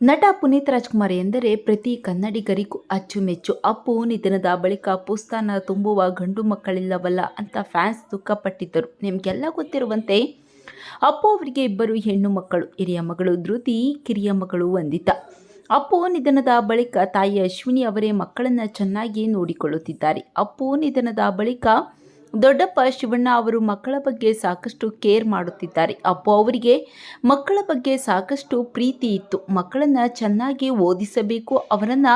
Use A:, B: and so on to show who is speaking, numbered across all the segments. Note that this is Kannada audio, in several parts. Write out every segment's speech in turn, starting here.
A: ನಟ ಪುನೀತ್ ರಾಜ್ಕುಮಾರ್ ಎಂದರೆ ಪ್ರತಿ ಕನ್ನಡಿಗರಿಗೂ ಅಚ್ಚುಮೆಚ್ಚು. ಅಪ್ಪು, ನಿಧನದ ಬಳಿಕ ಪುಸ್ತಾನ ತುಂಬುವ ಗಂಡು ಮಕ್ಕಳಿಲ್ಲವಲ್ಲ ಅಂತ ಫ್ಯಾನ್ಸ್ ದುಃಖಪಟ್ಟಿದ್ದರು. ನಿಮಗೆಲ್ಲ ಗೊತ್ತಿರುವಂತೆ, ಅಪ್ಪು ಅವರಿಗೆ ಇಬ್ಬರು ಹೆಣ್ಣು ಮಕ್ಕಳು, ಹಿರಿಯ ಮಗಳು ಧೃತಿ, ಕಿರಿಯ ಮಗಳು ವಂದಿತ. ಅಪ್ಪು, ನಿಧನದ ಬಳಿಕ ತಾಯಿ ಅಶ್ವಿನಿ ಅವರೇ ಮಕ್ಕಳನ್ನು ಚೆನ್ನಾಗಿ ನೋಡಿಕೊಳ್ಳುತ್ತಿದ್ದಾರೆ. ಅಪ್ಪು, ನಿಧನದ ಬಳಿಕ ದೊಡ್ಡಪ್ಪ ಶಿವಣ್ಣ ಅವರು ಮಕ್ಕಳ ಬಗ್ಗೆ ಸಾಕಷ್ಟು ಕೇರ್ ಮಾಡುತ್ತಿದ್ದಾರೆ. ಅಪ್ಪು ಅವರಿಗೆ ಮಕ್ಕಳ ಬಗ್ಗೆ ಸಾಕಷ್ಟು ಪ್ರೀತಿ ಇತ್ತು. ಮಕ್ಕಳನ್ನು ಚೆನ್ನಾಗಿ ಓದಿಸಬೇಕು, ಅವರನ್ನು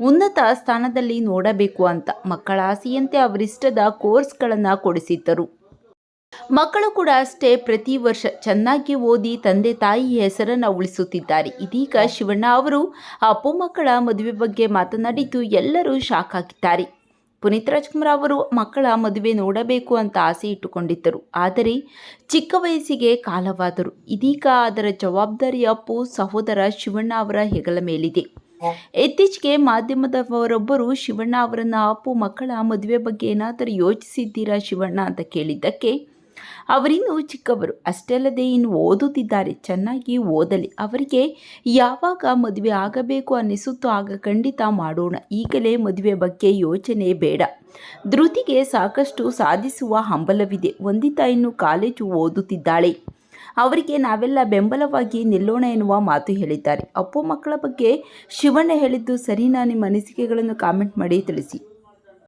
A: ಉನ್ನತ ಸ್ಥಾನದಲ್ಲಿ ನೋಡಬೇಕು ಅಂತ ಮಕ್ಕಳ ಆಸೆಯಂತೆ ಅವರಿಷ್ಟದ ಕೋರ್ಸ್ಗಳನ್ನು ಕೊಡಿಸಿದ್ದರು. ಮಕ್ಕಳು ಕೂಡ ಅಷ್ಟೇ ಪ್ರತಿ ವರ್ಷ ಚೆನ್ನಾಗಿ ಓದಿ ತಂದೆ ತಾಯಿ ಹೆಸರನ್ನು ಉಳಿಸುತ್ತಿದ್ದಾರೆ. ಇದೀಗ ಶಿವಣ್ಣ ಅವರು ಅಪ್ಪು ಮಕ್ಕಳ ಮದುವೆ ಬಗ್ಗೆ ಮಾತನಾಡಿದ್ದು ಎಲ್ಲರೂ ಶಾಕ್ ಆಗಿದ್ದಾರೆ ಪುನೀತ್ ರಾಜ್ಕುಮಾರ್ ಅವರು ಮಕ್ಕಳ ಮದುವೆ ನೋಡಬೇಕು ಅಂತ ಆಸೆ ಇಟ್ಟುಕೊಂಡಿದ್ದರು. ಆದರೆ ಚಿಕ್ಕ ವಯಸ್ಸಿಗೆ ಕಾಲವಾದರು. ಇದೀಗ ಅದರ ಜವಾಬ್ದಾರಿ ಅಪ್ಪು ಸಹೋದರ ಶಿವಣ್ಣ ಅವರ ಹೆಗಲ ಮೇಲಿದೆ. ಇತ್ತೀಚೆಗೆ ಮಾಧ್ಯಮದವರೊಬ್ಬರು ಶಿವಣ್ಣ ಅವರನ್ನ ಅಪ್ಪು ಮಕ್ಕಳ ಮದುವೆ ಬಗ್ಗೆ ಏನಾದರೂ ಯೋಚಿಸಿದ್ದೀರಾ ಶಿವಣ್ಣ? ಅಂತ ಕೇಳಿದ್ದಕ್ಕೆ ಅವರಿನ್ನೂ ಚಿಕ್ಕವರು ಅಷ್ಟೇ ಅಲ್ಲದೆ ಇನ್ನು ಓದುತ್ತಿದ್ದಾರೆ. ಚೆನ್ನಾಗಿ ಓದಲಿ. ಅವರಿಗೆ ಯಾವಾಗ ಮದುವೆ ಆಗಬೇಕು ಅನ್ನಿಸುತ್ತೋ ಆಗ ಖಂಡಿತ ಮಾಡೋಣ. ಈಗಲೇ ಮದುವೆ ಬಗ್ಗೆ ಯೋಚನೆ ಬೇಡ. ಧೃತಿಗೆ ಸಾಕಷ್ಟು ಸಾಧಿಸುವ ಹಂಬಲವಿದೆ. ವಂದಿತಾ ಇನ್ನು ಕಾಲೇಜು ಓದುತ್ತಿದ್ದಾಳೆ. ಅವರಿಗೆ ನಾವೆಲ್ಲ ಬೆಂಬಲವಾಗಿ ನಿಲ್ಲೋಣ ಎನ್ನುವ ಮಾತು ಹೇಳಿದ್ದಾರೆ. ಅಪ್ಪು ಮಕ್ಕಳ ಬಗ್ಗೆ ಶಿವಣ್ಣ ಹೇಳಿದ್ದು ಸರಿನಾ? ನಿಮ್ಮ ಅನಿಸಿಕೆಗಳನ್ನು ಕಾಮೆಂಟ್ ಮಾಡಿ ತಿಳಿಸಿ.